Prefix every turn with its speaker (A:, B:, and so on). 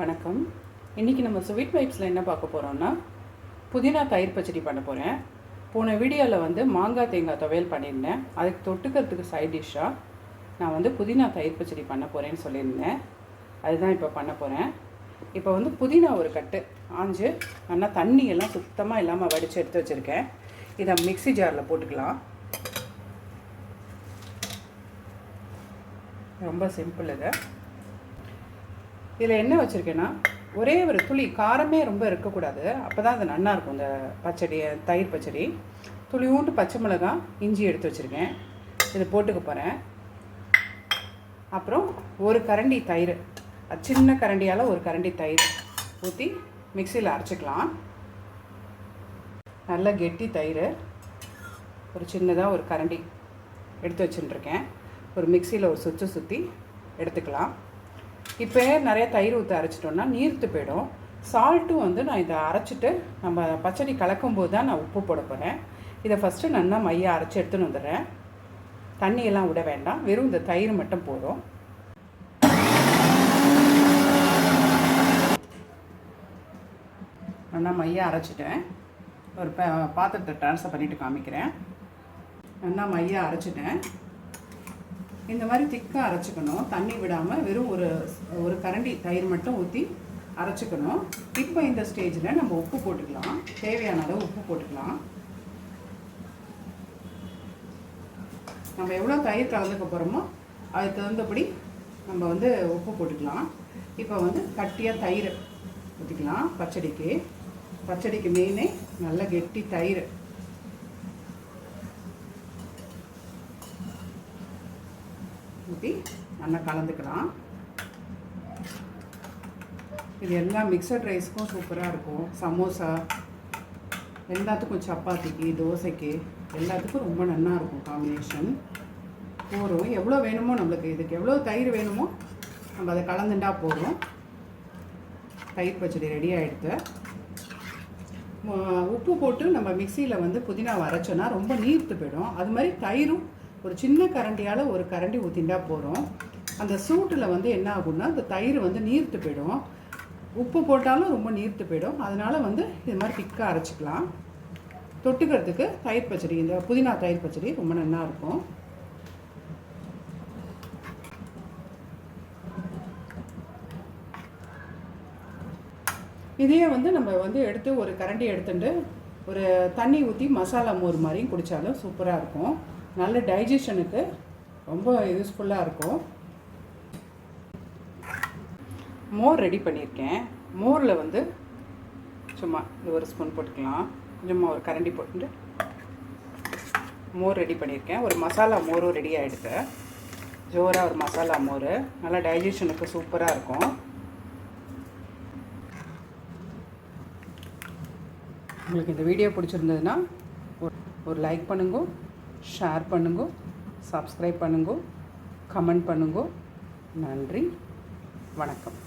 A: வணக்கம். இன்றைக்கி நம்ம ஸ்வீட் வைப்ஸில் என்ன பார்க்க போகிறோம்னா புதினா தயிர் பச்சடி பண்ண போகிறேன் போன வீடியோவில் வந்து மாங்காய் தேங்காய் துவையல் பண்ணியிருந்தேன். அதுக்கு தொட்டுக்கிறதுக்கு சைட் டிஷ்ஷாக நான் வந்து புதினா தயிர் பச்சடி பண்ண போகிறேன்னு சொல்லியிருந்தேன். அதுதான் இப்போ பண்ண போகிறேன் இப்போ வந்து புதினா ஒரு கட்டு ஆஞ்சு ஆனால் தண்ணி எல்லாம் சுத்தமாக இல்லாமல் வடித்து எடுத்து வச்சுருக்கேன். இதை மிக்ஸி ஜாரில் போட்டுக்கலாம். ரொம்ப சிம்பிள் இதை. இதில் என்ன வச்சுருக்கேன்னா ஒரே ஒரு துளி காரமே ரொம்ப இருக்கக்கூடாது. அப்போ தான் அது நல்லா இருக்கும் இந்த பச்சடி தயிர் பச்சடி. துளியூண்டு பச்சை மிளகாய் இஞ்சி எடுத்து வச்சுருக்கேன். இதை போட்டுக்க போகிறேன் அப்புறம் ஒரு கரண்டி தயிர் சின்ன கரண்டியால் ஒரு கரண்டி தயிர் ஊற்றி மிக்சியில் அரைச்சிக்கலாம். நல்ல கெட்டி தயிர் ஒரு சின்னதாக ஒரு கரண்டி எடுத்து வச்சுட்டுருக்கேன் ஒரு மிக்சியில் ஒரு சுற்றி சுற்றி எடுத்துக்கலாம். இப்போ நிறைய தயிர் ஊற்றி அரைச்சிட்டோன்னா நீர்த்து போயிடும். சால்ட்டும் வந்து நான் இதை அரைச்சிட்டு நம்ம பச்சடி கலக்கும் போது தான் நான் உப்பு போட போகிறேன் இதை ஃபஸ்ட்டு நல்லா மையை அரைச்சி எடுத்துன்னு வந்துடுறேன். தண்ணியெல்லாம் விட வேண்டாம். வெறும் இந்த தயிர் மட்டும் போதும். நல்லா மையை அரைச்சிட்டேன். ஒரு பாத்திரத்தை ட்ரான்ஸ்ஃபர் பண்ணிவிட்டு காமிக்கிறேன். நல்லா மையை அரைச்சிட்டேன். இந்த மாதிரி திக்காக அரைச்சிக்கணும். தண்ணி விடாமல் வெறும் ஒரு ஒரு கரண்டி தயிர் மட்டும் ஊற்றி அரைச்சிக்கணும். இப்போ இந்த ஸ்டேஜில் நம்ம உப்பு போட்டுக்கலாம். தேவையான அளவு உப்பு போட்டுக்கலாம். நம்ம எவ்வளோ தயிர் கலந்துக்க போகிறோமோ அதுக்கு தகுந்தபடி நம்ம வந்து உப்பு போட்டுக்கலாம். இப்போ வந்து கட்டியாக தயிர் ஊற்றிக்கலாம் பச்சடிக்கு. பச்சடிக்கு மெயினே நல்ல கெட்டி தயிர். ஊற்றி நல்லா கலந்துக்கலாம். இது எல்லாம் மிக்சட் ரைஸ்க்கும் சூப்பராக இருக்கும். சமோசா எல்லாத்துக்கும் சப்பாத்திக்கு தோசைக்கு எல்லாத்துக்கும் ரொம்ப நல்லா இருக்கும் காம்பினேஷன் போகிறோம் எவ்வளோ வேணுமோ நம்மளுக்கு இதுக்கு எவ்வளோ தயிர் வேணுமோ நம்ம அதை கலந்துட்டா போதும். தயிர் பச்சடி ரெடி ஆகிடுது உப்பு போட்டு நம்ம மிக்சியில் வந்து புதினா வரைச்சோன்னா ரொம்ப நீர்த்து போயிடும். அது மாதிரி தயிரும் ஒரு சின்ன கரண்டியால் ஒரு கரண்டி ஊற்றிண்டா போகிறோம் அந்த சூட்டில் வந்து என்ன ஆகும்னா அந்த தயிர் வந்து நீர்த்து போயிடும். உப்பு போட்டாலும் ரொம்ப நீர்த்து போயிடும். அதனால் வந்து இது மாதிரி திக்காக அரைச்சிக்கலாம். தொட்டுக்கிறதுக்கு தயிர் பச்சடி இந்த புதினா தயிர் பச்சடி ரொம்ப நல்லா இருக்கும். இதையே வந்து நம்ம வந்து எடுத்து ஒரு கரண்டி எடுத்துட்டு ஒரு தண்ணி ஊற்றி மசாலா மோர் மாதிரியும் குடித்தாலும் சூப்பராக இருக்கும். நல்ல டைஜஷனுக்கு ரொம்ப யூஸ்ஃபுல்லாக இருக்கும். மோர் ரெடி பண்ணியிருக்கேன். மோரில் வந்து சும்மா இது ஒரு ஸ்பூன் போட்டுக்கலாம். சும்மா ஒரு கரண்டி போட்டு மோர் ரெடி பண்ணியிருக்கேன். ஒரு மசாலா மோரும் ரெடி ஆகிடுது ஜோராக ஒரு மசாலா மோர். நல்லா டைஜஷனுக்கு சூப்பராக இருக்கும். உங்களுக்கு இந்த வீடியோ பிடிச்சிருந்ததுன்னா ஒரு லைக் பண்ணுங்க. ஷேர் பண்ணுங்க சப்ஸ்கிரைப் பண்ணுங்க கமெண்ட் பண்ணுங்க நன்றி வணக்கம்